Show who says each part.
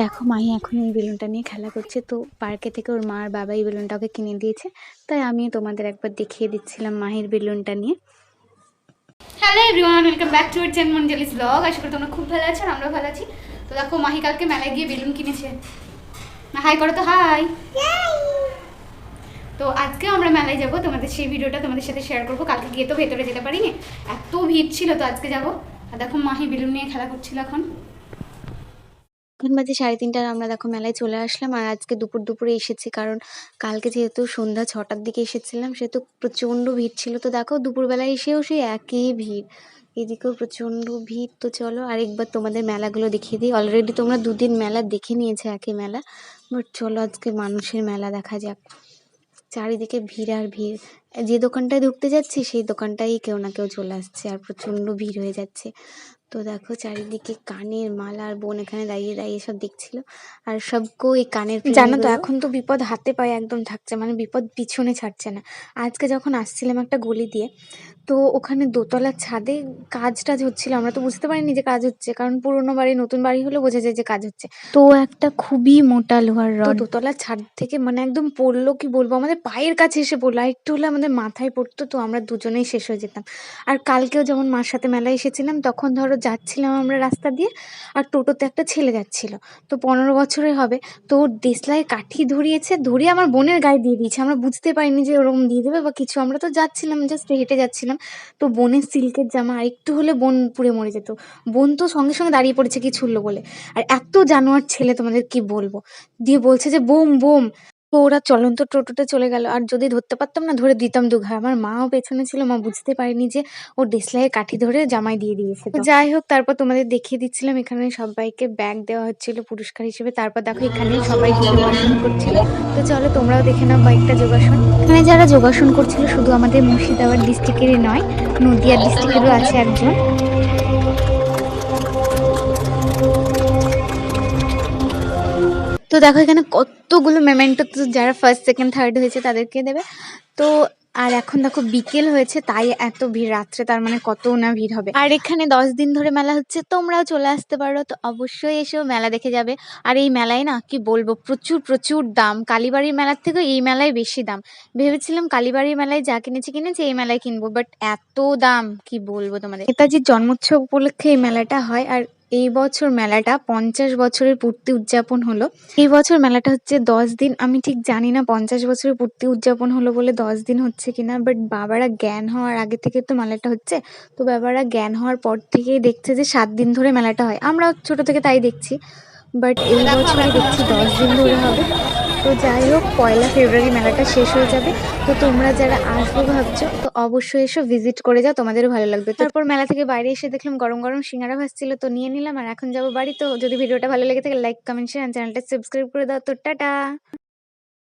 Speaker 1: দেখো মাহি এখন এই বেলুনটা নিয়ে খেলা করছে। তো পার্কে থেকে ওর মা আর বাবা এই বেলুনটা ওকে কিনে দিয়েছে। তাই আমি তোমাদের একবার দেখিয়ে দিচ্ছিলাম মাহির বেলুনটা নিয়ে।
Speaker 2: Hello everyone welcome back to chain মঞ্জলিস ব্লগ আশা করি তোমরা খুব ভালো আছো আর আমরাও ভালো আছি। তো দেখো মাহি কালকে মেলায় গিয়ে বেলুন কিনেছে। না হাই করো তো হাই তো আজকেও আমরা মেলায় যাব। তোমাদের সেই ভিডিওটা তোমাদের সাথে শেয়ার করব। কালকে গিয়ে তো ভেতরে যেতে পারিনি। এত ভিড় ছিল তো আজকে যাব। আর দেখো মাহি বেলুন নিয়ে খেলা করছিল এখন।
Speaker 1: এখন বাজে সাড়ে তিনটার, আমরা দেখো মেলায় চলে আসলাম আর আজকে দুপুর দুপুরে এসেছি। কারণ কালকে যেহেতু সন্ধ্যা ছটার দিকে এসেছিলাম, সেহেতু প্রচণ্ড ভিড় ছিল। তো দেখো দুপুরবেলায় এসেও সেই একই ভিড়। এদিকেও প্রচণ্ড ভিড়। তো চলো আরেকবার তোমাদের মেলাগুলো দেখিয়ে দিই। অলরেডি তোমরা দুদিন মেলা দেখে নিয়েছে একই মেলা। বাট চলো আজকে মানুষের মেলা দেখা যাক। চারিদিকে ভিড় আর ভিড়। যে দোকানটায় ঢুকতে যাচ্ছি সেই দোকানটাই কেউ না কেউ চলে আসছে আর প্রচণ্ড ভিড় হয়ে যাচ্ছে। তো দেখো চারিদিকে কানের মালা আর বোন এখানে দাঁড়িয়ে দাঁড়িয়ে সব দেখছিল। আর সবকেও এই কানের জানো তো এখন তো বিপদ হাতে পায়ে একদম থাকছে মানে বিপদ পিছনে ছাড়ছে না। আজকে যখন আসছিলাম একটা গলি দিয়ে তো ওখানে দোতলার ছাদে কাজ টাজ হচ্ছিল। আমরা তো বুঝতে পারিনি যে কাজ হচ্ছে কারণ পুরোনো বাড়ি নতুন বাড়ি হলে বোঝা যায় যে কাজ হচ্ছে। তো একটা খুবই মোটা লোহার রড। দোতলার ছাদ থেকে মানে একদম পড়ল কি বলব? আমাদের পায়ের কাছে এসে পড়ল আর একটু হলে আমাদের মাথায় পড়তো, তো আমরা দুজনেই শেষ হয়ে যেতাম। আর কালকেও যেমন মার সাথে মেলায় এসেছিলাম, তখন ধরো যাচ্ছিলাম আমরা রাস্তা দিয়ে, আর টোটোতে একটা ছেলে যাচ্ছিল। তো পনেরো বছরের হবে, তো ওর দেশলায় কাঠি ধরিয়েছে, ধরিয়ে আমার বোনের গায়ে দিয়ে দিয়েছে। আমরা বুঝতে পারিনি যে ওরকম দিয়ে দেবে বা কিছু, আমরা তো যাচ্ছিলাম জাস্ট হেঁটে যাচ্ছিলাম। তো বোনের সিল্কের জামা, আর একটু হলে বোন পুড়ে মরে যেত। বোন তো সঙ্গে সঙ্গে দাঁড়িয়ে পড়েছে, কি ছুড়লো বলে। আর এত জানোয়ার ছেলে তোমাদের কি বলব? দিয়ে বলছে যে, বোম বোম। তো ওরা চলন্ত টোটোতে চলে গেল। আর যদি ধরতে পারতাম না, ধরে দিতাম দুঘা। আমার মাও পেছনে ছিল, মা বুঝতে পারেনি যে ও দেশলাইয়ের কাঠি ধরে জামাই দিয়ে দিয়েছে যাই হোক, তারপর তোমাদের দেখিয়ে দিচ্ছিলাম, এখানে সবাইকে ব্যাগ দেওয়া হচ্ছিল পুরস্কার হিসেবে। তারপর দেখো এখানে সবাই যোগাসন করছিল। তো চলো, তোমরাও দেখে নাও কয়েকটা যোগাসন। এখানে যারা যোগাসন করছিল, শুধু আমাদের মুর্শিদাবাদ ডিস্ট্রিক্টেরই নয়, নদিয়া ডিস্ট্রিক্টেরও আছে একজন। দেখো এখানে কতগুলো মেমেন্টো তো যারা ফার্স্ট সেকেন্ড থার্ড হয়েছে তাদেরকে দেবে। তো আর এখন দেখো বিকেল হয়েছে, তাই এত ভিড় রাত্রে, তার মানে কত না ভিড় হবে। আর এখানে দশ দিন ধরে মেলা হচ্ছে, তোমরাও চলে আসতে পারো, তো অবশ্যই এসেও মেলা দেখে যাবে। আর এই মেলায় না, কি বলব, প্রচুর প্রচুর দাম। কালীবাড়ির মেলার থেকে এই মেলায় বেশি দাম। ভেবেছিলাম কালীবাড়ির মেলায় যা কিনেছি কিনেছি, এই মেলায় কিনবো বাট এত দাম, কি বলব তোমাদের? নেতাজির জন্মোৎসব উপলক্ষে এই মেলাটা হয়, আর এই বছর মেলাটা পঞ্চাশ বছরের পূর্তি উদযাপন হলো। এই বছর মেলাটা হচ্ছে দশ দিন আমি ঠিক জানি না পঞ্চাশ বছরের পূর্তি উদযাপন হলো বলে দশ দিন হচ্ছে কিনা বাট বাবারা জ্ঞান হওয়ার আগে থেকে তো মেলাটা হচ্ছে তো বাবারা জ্ঞান হওয়ার পর থেকেই দেখছে যে সাত দিন ধরে মেলাটা হয়। আমরা ছোট থেকে তাই দেখছি বাট এই বছরে দেখছি দশ দিন ধরে হবে। তো যাই হোক, পয়লা ফেব্রুয়ারি মেলাটা শেষ হয়ে যাবে। তো তোমরা যারা আসব ভাবছ, তো অবশ্যই এসো ভিজিট করে যাও, তোমাদেরও ভালো লাগবে। তারপর মেলা থেকে বাইরে এসে দেখলাম গরম গরম সিঙ্গারা ভাসছিল তো নিয়ে নিলাম। আর এখন যাব বাড়ি, তো যদি ভিডিওটা ভালো লেগে থাকে লাইক কমেন্ট শেয়ার চ্যানেলটা সাবস্ক্রাইব করে দাও। তো টাটা!